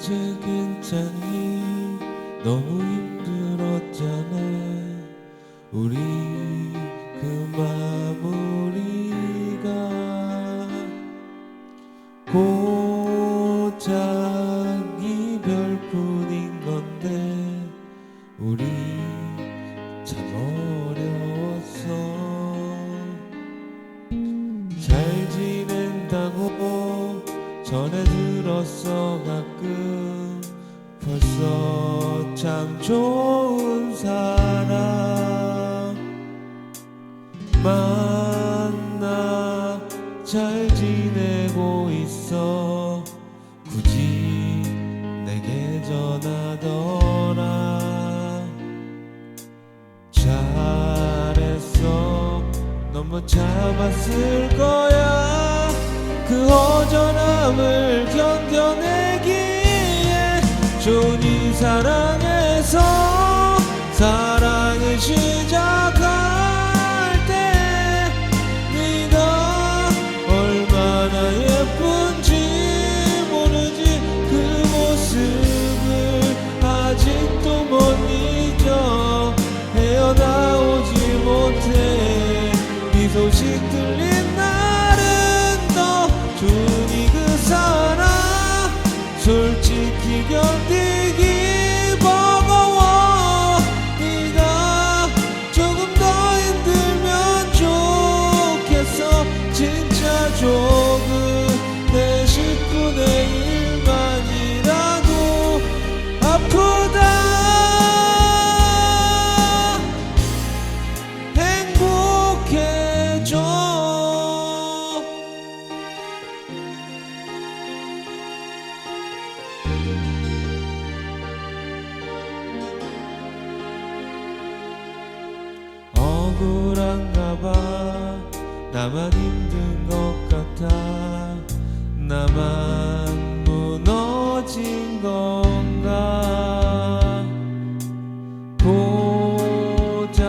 이제 괜찮니? 너무 힘들었잖아. 우리 그 마무리가 고작 이별뿐인 건데 우리 참 어려웠어. 잘 지낸다고 전해 들었어 가끔 참 좋은 사람. 만나 잘 지내고 있어. 굳이 내게 전하더라. 잘했어. 너무 참았을 거야. 그 허전함을 견뎌내기에 좋니 사랑 소식 들린 날은 더 좋으니 그 사랑 솔직히 견디 억울한가 봐. 나만 힘든 것 같아. 나만 무너진 건가. 고작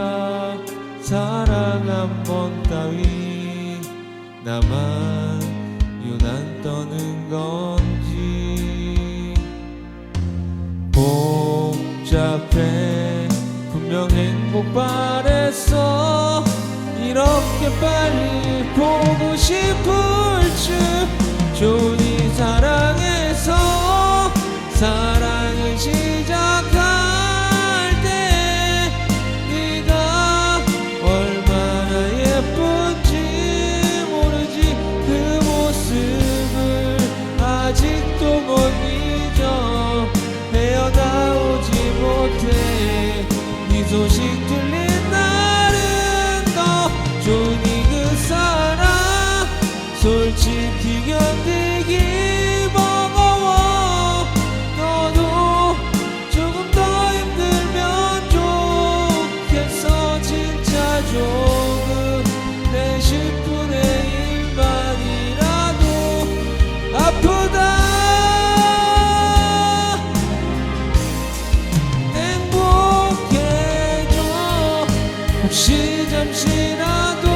사랑 한 번 따위. 나만 유난 떠는 건지. 복잡해 분명 행복 바랬어 이렇게 빨리 보고 싶을 줄 좋니 사랑해서 사랑 소식 들린 날은 더 좋니 그 사랑. 솔직히 견디기 혹시 잠시라도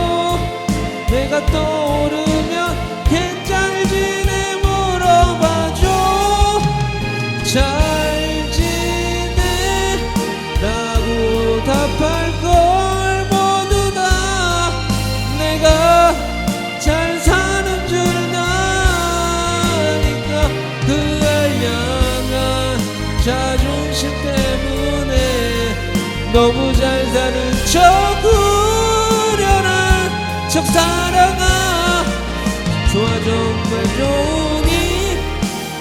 내가 떠오르 너무 잘 사는 척 우려난 척 살아가 좋아 정말 좋으니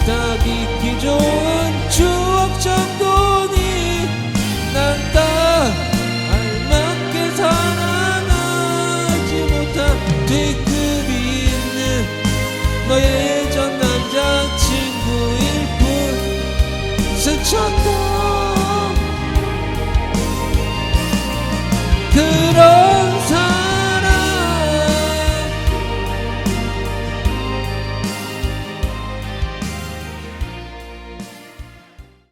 다 깊이 좋은